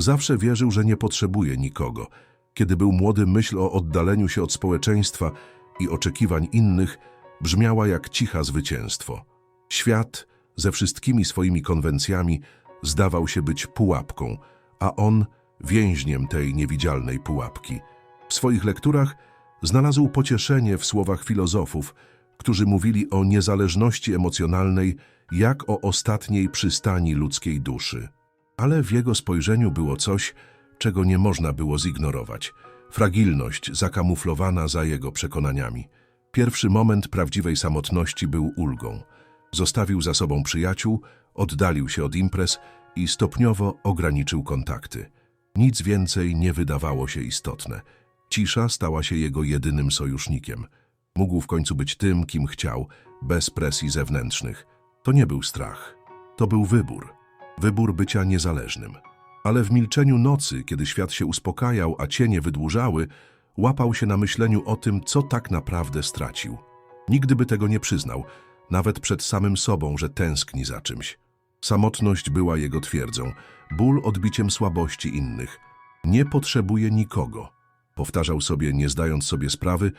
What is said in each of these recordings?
Zawsze wierzył, że nie potrzebuje nikogo. Kiedy był młody, myśl o oddaleniu się od społeczeństwa i oczekiwań innych brzmiała jak cicha zwycięstwo. Świat ze wszystkimi swoimi konwencjami zdawał się być pułapką, a on więźniem tej niewidzialnej pułapki. W swoich lekturach znalazł pocieszenie w słowach filozofów, którzy mówili o niezależności emocjonalnej jak o ostatniej przystani ludzkiej duszy. Ale w jego spojrzeniu było coś, czego nie można było zignorować. Fragilność zakamuflowana za jego przekonaniami. Pierwszy moment prawdziwej samotności był ulgą. Zostawił za sobą przyjaciół, oddalił się od imprez i stopniowo ograniczył kontakty. Nic więcej nie wydawało się istotne. Cisza stała się jego jedynym sojusznikiem. Mógł w końcu być tym, kim chciał, bez presji zewnętrznych. To nie był strach. To był wybór. Wybór bycia niezależnym. Ale w milczeniu nocy, kiedy świat się uspokajał, a cienie wydłużały, łapał się na myśleniu o tym, co tak naprawdę stracił. Nigdy by tego nie przyznał, nawet przed samym sobą, że tęskni za czymś. Samotność była jego twierdzą, ból odbiciem słabości innych. Nie potrzebuje nikogo. Powtarzał sobie, nie zdając sobie sprawy,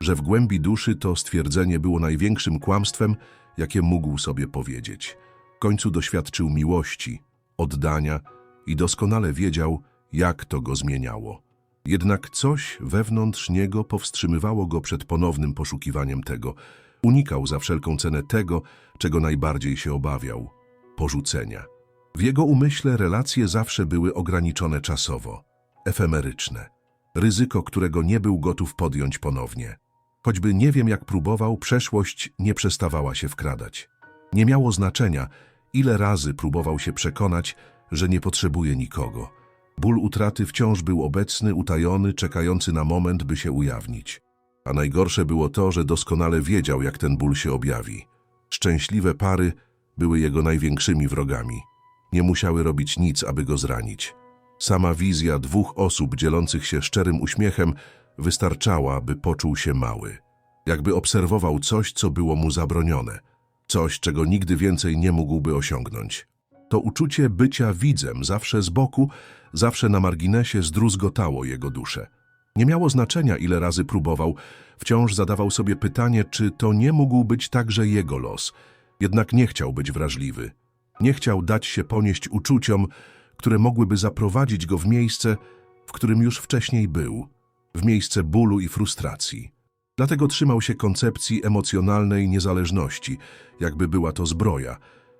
że w głębi duszy to stwierdzenie było największym kłamstwem, jakie mógł sobie powiedzieć. W końcu doświadczył miłości, oddania i doskonale wiedział, jak to go zmieniało. Jednak coś wewnątrz niego powstrzymywało go przed ponownym poszukiwaniem tego. Unikał za wszelką cenę tego, czego najbardziej się obawiał porzucenia. W jego umyśle relacje zawsze były ograniczone czasowo, efemeryczne. Ryzyko, którego nie był gotów podjąć ponownie. Choćby nie wiem jak próbował, przeszłość nie przestawała się wkradać. Nie miało znaczenia, ile razy próbował się przekonać, że nie potrzebuje nikogo. Ból utraty wciąż był obecny, utajony, czekający na moment, by się ujawnić. A najgorsze było to, że doskonale wiedział, jak ten ból się objawi. Szczęśliwe pary były jego największymi wrogami. Nie musiały robić nic, aby go zranić. Sama wizja dwóch osób dzielących się szczerym uśmiechem wystarczała, by poczuł się mały. Jakby obserwował coś, co było mu zabronione. Coś, czego nigdy więcej nie mógłby osiągnąć. To uczucie bycia widzem, zawsze z boku, zawsze na marginesie zdruzgotało jego duszę. Nie miało znaczenia, ile razy próbował, wciąż zadawał sobie pytanie, czy to nie mógł być także jego los. Jednak nie chciał być wrażliwy. Nie chciał dać się ponieść uczuciom, które mogłyby zaprowadzić go w miejsce, w którym już wcześniej był, w miejsce bólu i frustracji. Dlatego trzymał się koncepcji emocjonalnej niezależności, jakby była to zbroja,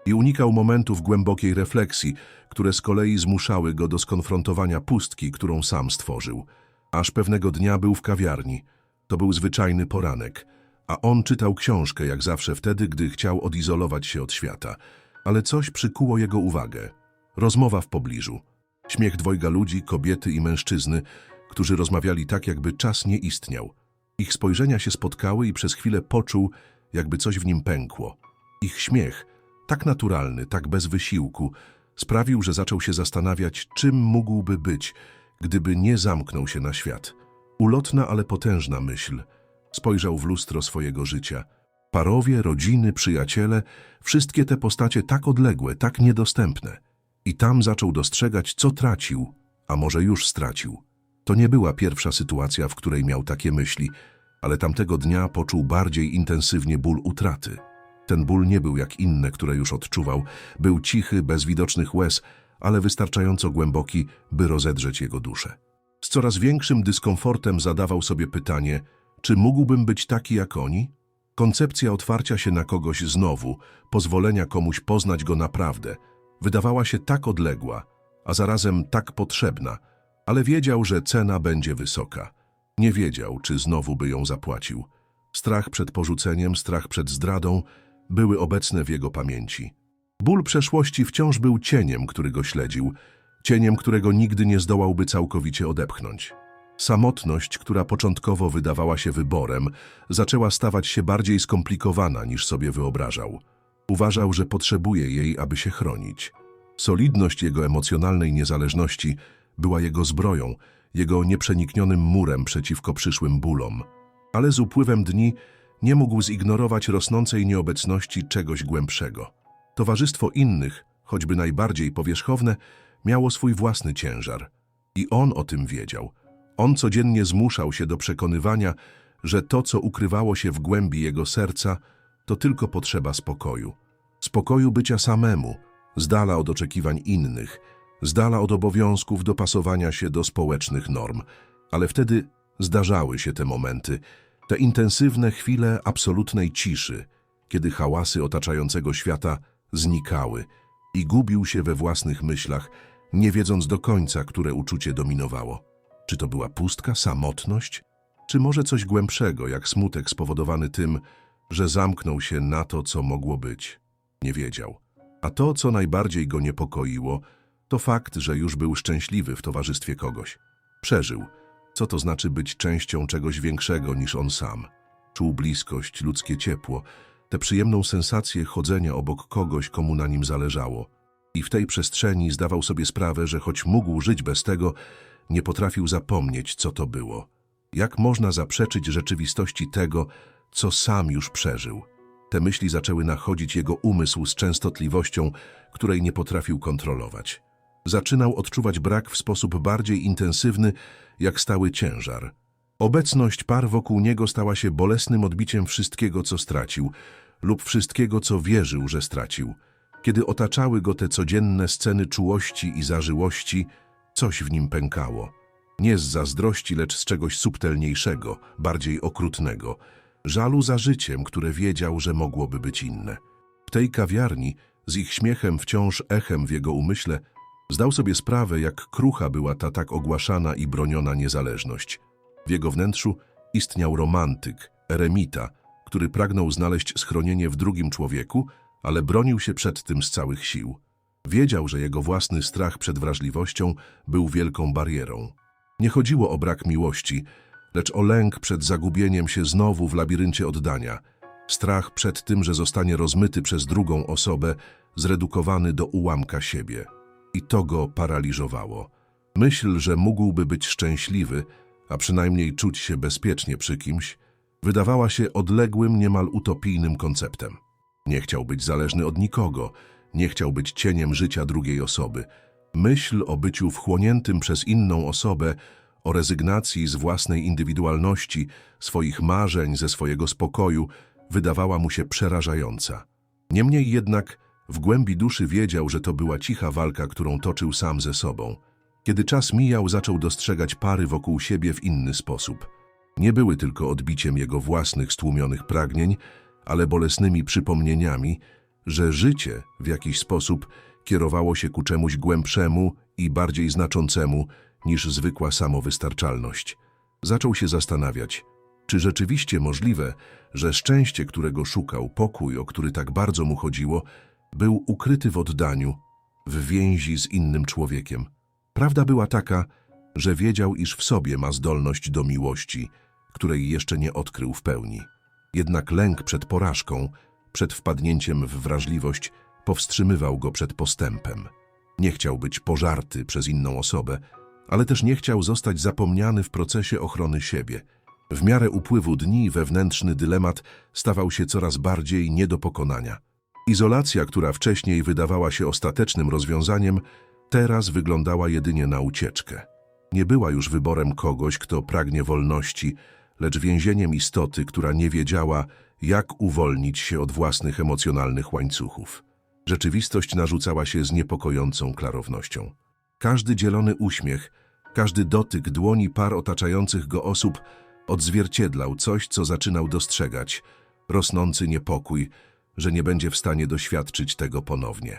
i unikał momentów głębokiej refleksji, które z kolei zmuszały go do skonfrontowania pustki, którą sam stworzył. Aż pewnego dnia był w kawiarni. To był zwyczajny poranek, a on czytał książkę, jak zawsze wtedy, gdy chciał odizolować się od świata. Ale coś przykuło jego uwagę. Rozmowa w pobliżu. Śmiech dwojga ludzi, kobiety i mężczyzny, którzy rozmawiali tak, jakby czas nie istniał. Ich spojrzenia się spotkały i przez chwilę poczuł, jakby coś w nim pękło. Ich śmiech, tak naturalny, tak bez wysiłku, sprawił, że zaczął się zastanawiać, czym mógłby być, gdyby nie zamknął się na świat. Ulotna, ale potężna myśl. Spojrzał w lustro swojego życia. Parowie, rodziny, przyjaciele, wszystkie te postacie tak odległe, tak niedostępne. I tam zaczął dostrzegać, co tracił, a może już stracił. To nie była pierwsza sytuacja, w której miał takie myśli, ale tamtego dnia poczuł bardziej intensywnie ból utraty. Ten ból nie był jak inne, które już odczuwał. Był cichy, bez widocznych łez, ale wystarczająco głęboki, by rozedrzeć jego duszę. Z coraz większym dyskomfortem zadawał sobie pytanie, czy mógłbym być taki jak oni? Koncepcja otwarcia się na kogoś znowu, pozwolenia komuś poznać go naprawdę, wydawała się tak odległa, a zarazem tak potrzebna, ale wiedział, że cena będzie wysoka. Nie wiedział, czy znowu by ją zapłacił. Strach przed porzuceniem, strach przed zdradą były obecne w jego pamięci. Ból przeszłości wciąż był cieniem, który go śledził, cieniem, którego nigdy nie zdołałby całkowicie odepchnąć. Samotność, która początkowo wydawała się wyborem, zaczęła stawać się bardziej skomplikowana niż sobie wyobrażał. Uważał, że potrzebuje jej, aby się chronić. Solidność jego emocjonalnej niezależności była jego zbroją, jego nieprzeniknionym murem przeciwko przyszłym bólom. Ale z upływem dni nie mógł zignorować rosnącej nieobecności czegoś głębszego. Towarzystwo innych, choćby najbardziej powierzchowne, miało swój własny ciężar. I on o tym wiedział. On codziennie zmuszał się do przekonywania, że to, co ukrywało się w głębi jego serca, to tylko potrzeba spokoju. Spokoju bycia samemu, z dala od oczekiwań innych, z dala od obowiązków dopasowania się do społecznych norm. Ale wtedy zdarzały się te momenty, te intensywne chwile absolutnej ciszy, kiedy hałasy otaczającego świata znikały i gubił się we własnych myślach, nie wiedząc do końca, które uczucie dominowało. Czy to była pustka, samotność, czy może coś głębszego, jak smutek spowodowany tym, że zamknął się na to, co mogło być? Nie wiedział. A to, co najbardziej go niepokoiło, to fakt, że już był szczęśliwy w towarzystwie kogoś. Przeżył. Co to znaczy być częścią czegoś większego niż on sam? Czuł bliskość, ludzkie ciepło, tę przyjemną sensację chodzenia obok kogoś, komu na nim zależało. I w tej przestrzeni zdawał sobie sprawę, że choć mógł żyć bez tego, nie potrafił zapomnieć, co to było. Jak można zaprzeczyć rzeczywistości tego, co sam już przeżył? Te myśli zaczęły nachodzić jego umysł z częstotliwością, której nie potrafił kontrolować. Zaczynał odczuwać brak w sposób bardziej intensywny, jak stały ciężar. Obecność par wokół niego stała się bolesnym odbiciem wszystkiego, co stracił, lub wszystkiego, co wierzył, że stracił. Kiedy otaczały go te codzienne sceny czułości i zażyłości, coś w nim pękało. Nie z zazdrości, lecz z czegoś subtelniejszego, bardziej okrutnego. Żalu za życiem, które wiedział, że mogłoby być inne. W tej kawiarni, z ich śmiechem wciąż echem w jego umyśle, zdał sobie sprawę, jak krucha była ta tak ogłaszana i broniona niezależność. W jego wnętrzu istniał romantyk, eremita, który pragnął znaleźć schronienie w drugim człowieku, ale bronił się przed tym z całych sił. Wiedział, że jego własny strach przed wrażliwością był wielką barierą. Nie chodziło o brak miłości, lecz o lęk przed zagubieniem się znowu w labiryncie oddania, strach przed tym, że zostanie rozmyty przez drugą osobę, zredukowany do ułamka siebie. I to go paraliżowało. Myśl, że mógłby być szczęśliwy, a przynajmniej czuć się bezpiecznie przy kimś, wydawała się odległym, niemal utopijnym konceptem. Nie chciał być zależny od nikogo, nie chciał być cieniem życia drugiej osoby. Myśl o byciu wchłoniętym przez inną osobę, o rezygnacji z własnej indywidualności, swoich marzeń, ze swojego spokoju, wydawała mu się przerażająca. Niemniej jednak w głębi duszy wiedział, że to była cicha walka, którą toczył sam ze sobą. Kiedy czas mijał, zaczął dostrzegać pary wokół siebie w inny sposób. Nie były tylko odbiciem jego własnych stłumionych pragnień, ale bolesnymi przypomnieniami, że życie w jakiś sposób kierowało się ku czemuś głębszemu i bardziej znaczącemu niż zwykła samowystarczalność. Zaczął się zastanawiać, czy rzeczywiście możliwe, że szczęście, którego szukał, pokój, o który tak bardzo mu chodziło, był ukryty w oddaniu, w więzi z innym człowiekiem. Prawda była taka, że wiedział, iż w sobie ma zdolność do miłości, której jeszcze nie odkrył w pełni. Jednak lęk przed porażką, przed wpadnięciem w wrażliwość, powstrzymywał go przed postępem. Nie chciał być pożarty przez inną osobę, ale też nie chciał zostać zapomniany w procesie ochrony siebie. W miarę upływu dni wewnętrzny dylemat stawał się coraz bardziej nie do pokonania. Izolacja, która wcześniej wydawała się ostatecznym rozwiązaniem, teraz wyglądała jedynie na ucieczkę. Nie była już wyborem kogoś, kto pragnie wolności, lecz więzieniem istoty, która nie wiedziała, jak uwolnić się od własnych emocjonalnych łańcuchów. Rzeczywistość narzucała się z niepokojącą klarownością. Każdy dzielony uśmiech, każdy dotyk dłoni par otaczających go osób odzwierciedlał coś, co zaczynał dostrzegać, rosnący niepokój, że nie będzie w stanie doświadczyć tego ponownie.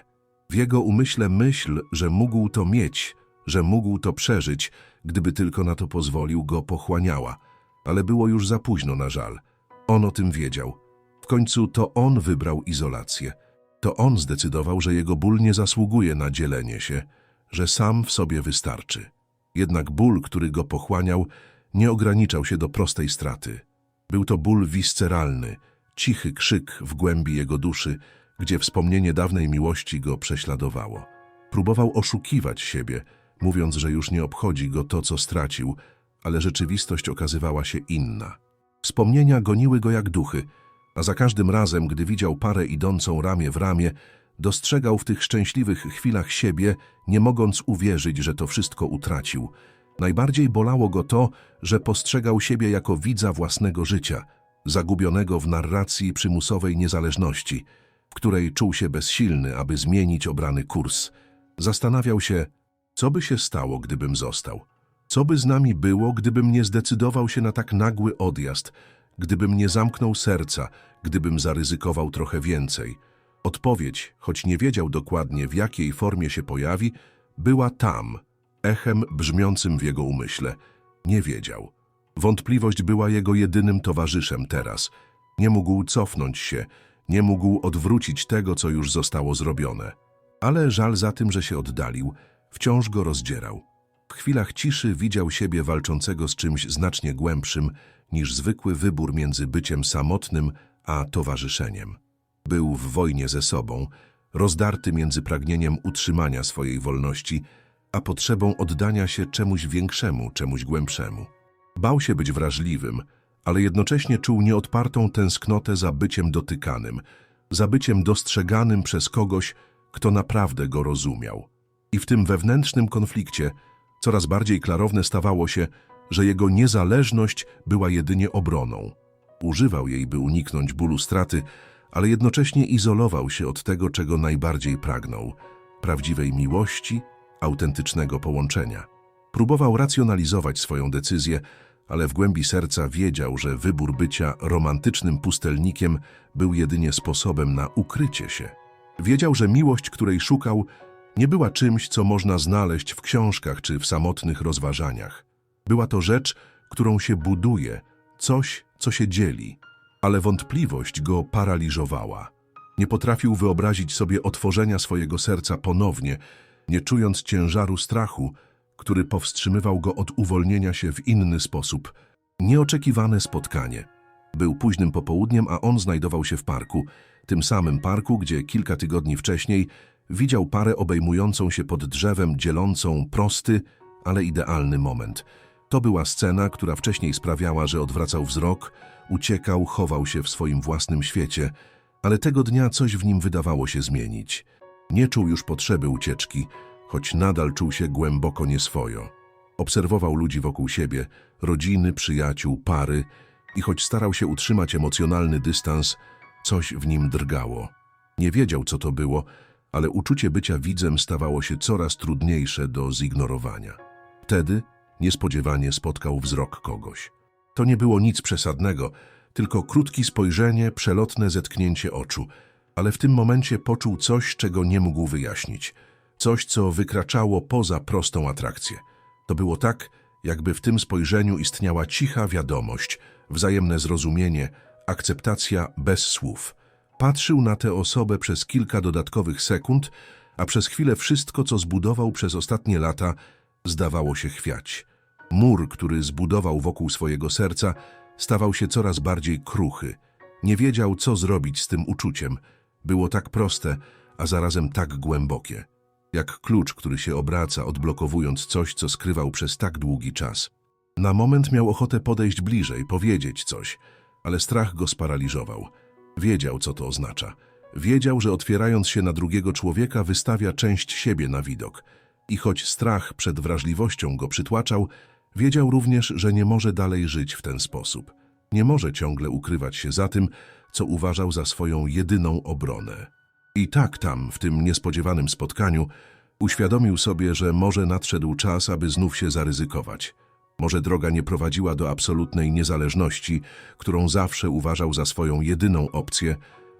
W jego umyśle myśl, że mógł to mieć, że mógł to przeżyć, gdyby tylko na to pozwolił, go pochłaniała. Ale było już za późno na żal. On o tym wiedział. W końcu to on wybrał izolację. To on zdecydował, że jego ból nie zasługuje na dzielenie się, że sam w sobie wystarczy. Jednak ból, który go pochłaniał, nie ograniczał się do prostej straty. Był to ból visceralny, cichy krzyk w głębi jego duszy, gdzie wspomnienie dawnej miłości go prześladowało. Próbował oszukiwać siebie, mówiąc, że już nie obchodzi go to, co stracił, ale rzeczywistość okazywała się inna. Wspomnienia goniły go jak duchy, a za każdym razem, gdy widział parę idącą ramię w ramię, Dostrzegał w tych szczęśliwych chwilach siebie, nie mogąc uwierzyć, że to wszystko utracił. Najbardziej bolało go to, że postrzegał siebie jako widza własnego życia, zagubionego w narracji przymusowej niezależności, w której czuł się bezsilny, aby zmienić obrany kurs. Zastanawiał się, co by się stało, gdybym został. Co by z nami było, gdybym nie zdecydował się na tak nagły odjazd, gdybym nie zamknął serca, gdybym zaryzykował trochę więcej. Odpowiedź, choć nie wiedział dokładnie w jakiej formie się pojawi, była tam, echem brzmiącym w jego umyśle. Nie wiedział. Wątpliwość była jego jedynym towarzyszem teraz. Nie mógł cofnąć się, nie mógł odwrócić tego, co już zostało zrobione. Ale żal za tym, że się oddalił, wciąż go rozdzierał. W chwilach ciszy widział siebie walczącego z czymś znacznie głębszym niż zwykły wybór między byciem samotnym a towarzyszeniem. Był w wojnie ze sobą, rozdarty między pragnieniem utrzymania swojej wolności, a potrzebą oddania się czemuś większemu, czemuś głębszemu. Bał się być wrażliwym, ale jednocześnie czuł nieodpartą tęsknotę za byciem dotykanym, za byciem dostrzeganym przez kogoś, kto naprawdę go rozumiał. I w tym wewnętrznym konflikcie coraz bardziej klarowne stawało się, że jego niezależność była jedynie obroną. Używał jej, by uniknąć bólu straty, ale jednocześnie izolował się od tego, czego najbardziej pragnął prawdziwej miłości, autentycznego połączenia. Próbował racjonalizować swoją decyzję, ale w głębi serca wiedział, że wybór bycia romantycznym pustelnikiem był jedynie sposobem na ukrycie się. Wiedział, że miłość, której szukał, nie była czymś, co można znaleźć w książkach czy w samotnych rozważaniach. Była to rzecz, którą się buduje, coś, co się dzieli. Ale wątpliwość go paraliżowała. Nie potrafił wyobrazić sobie otworzenia swojego serca ponownie, nie czując ciężaru strachu, który powstrzymywał go od uwolnienia się w inny sposób. Nieoczekiwane spotkanie. Był późnym popołudniem, a on znajdował się w parku, tym samym parku, gdzie kilka tygodni wcześniej widział parę obejmującą się pod drzewem, dzielącą prosty, ale idealny moment. To była scena, która wcześniej sprawiała, że odwracał wzrok, uciekał, chował się w swoim własnym świecie, ale tego dnia coś w nim wydawało się zmienić. Nie czuł już potrzeby ucieczki, choć nadal czuł się głęboko nieswojo. Obserwował ludzi wokół siebie, rodziny, przyjaciół, pary i choć starał się utrzymać emocjonalny dystans, coś w nim drgało. Nie wiedział, co to było, ale uczucie bycia widzem stawało się coraz trudniejsze do zignorowania. Wtedy niespodziewanie spotkał wzrok kogoś. To nie było nic przesadnego, tylko krótkie spojrzenie, przelotne zetknięcie oczu, ale w tym momencie poczuł coś, czego nie mógł wyjaśnić. Coś, co wykraczało poza prostą atrakcję. To było tak, jakby w tym spojrzeniu istniała cicha wiadomość, wzajemne zrozumienie, akceptacja bez słów. Patrzył na tę osobę przez kilka dodatkowych sekund, a przez chwilę wszystko, co zbudował przez ostatnie lata, zdawało się chwiać. Mur, który zbudował wokół swojego serca, stawał się coraz bardziej kruchy. Nie wiedział, co zrobić z tym uczuciem. Było tak proste, a zarazem tak głębokie. Jak klucz, który się obraca, odblokowując coś, co skrywał przez tak długi czas. Na moment miał ochotę podejść bliżej, powiedzieć coś, ale strach go sparaliżował. Wiedział, co to oznacza. Wiedział, że otwierając się na drugiego człowieka, wystawia część siebie na widok. I choć strach przed wrażliwością go przytłaczał, wiedział również, że nie może dalej żyć w ten sposób. Nie może ciągle ukrywać się za tym, co uważał za swoją jedyną obronę. I tak tam, w tym niespodziewanym spotkaniu, uświadomił sobie, że może nadszedł czas, aby znów się zaryzykować. Może droga nie prowadziła do absolutnej niezależności, którą zawsze uważał za swoją jedyną opcję,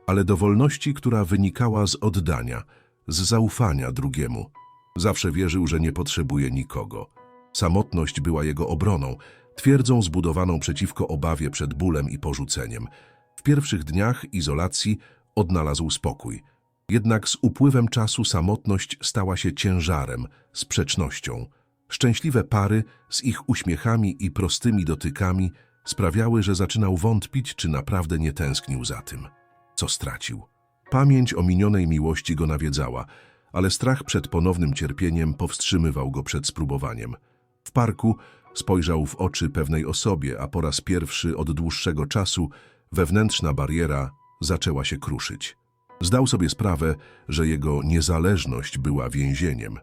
ale do wolności, która wynikała z oddania, z zaufania drugiemu. Zawsze wierzył, że nie potrzebuje nikogo. Samotność była jego obroną, twierdzą zbudowaną przeciwko obawie przed bólem i porzuceniem. W pierwszych dniach izolacji odnalazł spokój. Jednak z upływem czasu samotność stała się ciężarem, sprzecznością. Szczęśliwe pary z ich uśmiechami i prostymi dotykami sprawiały, że zaczynał wątpić, czy naprawdę nie tęsknił za tym, co stracił. Pamięć o minionej miłości go nawiedzała, ale strach przed ponownym cierpieniem powstrzymywał go przed spróbowaniem. W parku spojrzał w oczy pewnej osobie, a po raz pierwszy od dłuższego czasu wewnętrzna bariera zaczęła się kruszyć. Zdał sobie sprawę, że jego niezależność była więzieniem.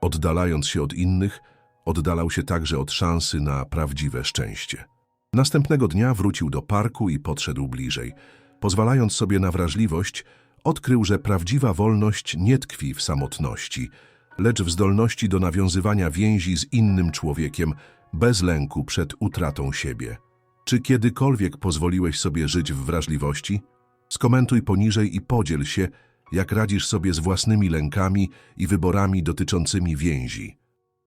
Oddalając się od innych, oddalał się także od szansy na prawdziwe szczęście. Następnego dnia wrócił do parku i podszedł bliżej. Pozwalając sobie na wrażliwość, odkrył, że prawdziwa wolność nie tkwi w samotności, lecz w zdolności do nawiązywania więzi z innym człowiekiem bez lęku przed utratą siebie. Czy kiedykolwiek pozwoliłeś sobie żyć w wrażliwości? Skomentuj poniżej i podziel się, jak radzisz sobie z własnymi lękami i wyborami dotyczącymi więzi.